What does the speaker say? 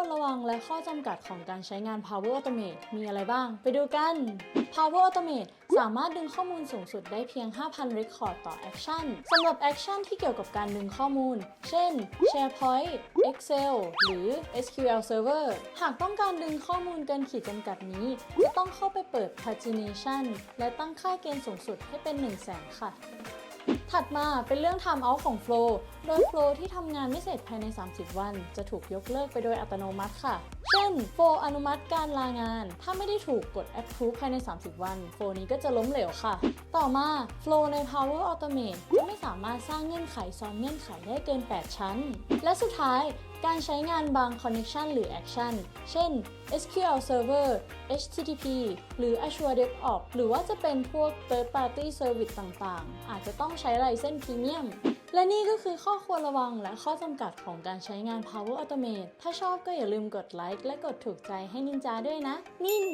ควรระวังและข้อจำกัดของการใช้งาน Power Automate มีอะไรบ้าง ไปดูกัน Power Automate สามารถดึงข้อมูลสูงสุดได้เพียง 5,000 Record ต่อ Action สำหรับ Action ที่เกี่ยวกับการดึงข้อมูล เช่น SharePoint Excel หรือ SQL Server หากต้องการดึงข้อมูลเกินขีดจำกัดนี้ จะต้องเข้าไปเปิด Pagination และตั้งค่าเกณฑ์สูงสุดให้เป็น 1 0 0 0 0แสนค่ะ ถัดมาเป็นเรื่อง Time Out ของ Flow โดย Flow ที่ทำงานไม่เสร็จภายใน 30 วัน จะถูกยกเลิกไปโดยอัตโนมัติค่ะ เช่น Flow อนุมัติการลางาน ถ้าไม่ได้ถูกกด Approve ภายใน 30 วัน Flow นี้ก็จะล้มเหลวค่ะ ต่อมา Flow ใน Power Automate จะไม่สามารถสร้างเงื่อนไขซ้อนเงื่อนไขได้เกิน 8 ชั้น และสุดท้ายการใช้งานบาง Connection หรือ Action เช่น SQL Server HTTP หรือ Azure DevOps หรือว่าจะเป็นพวก Third Party Service ต่างๆ อาจจะต้องใช้ไลเซนส์พรีเมียม และนี่ก็คือข้อควรระวังและข้อจำกัดของการใช้งาน Power Automate ถ้าชอบก็อย่าลืมกดไลค์และกดถูกใจให้นินจาด้วยนะ นิน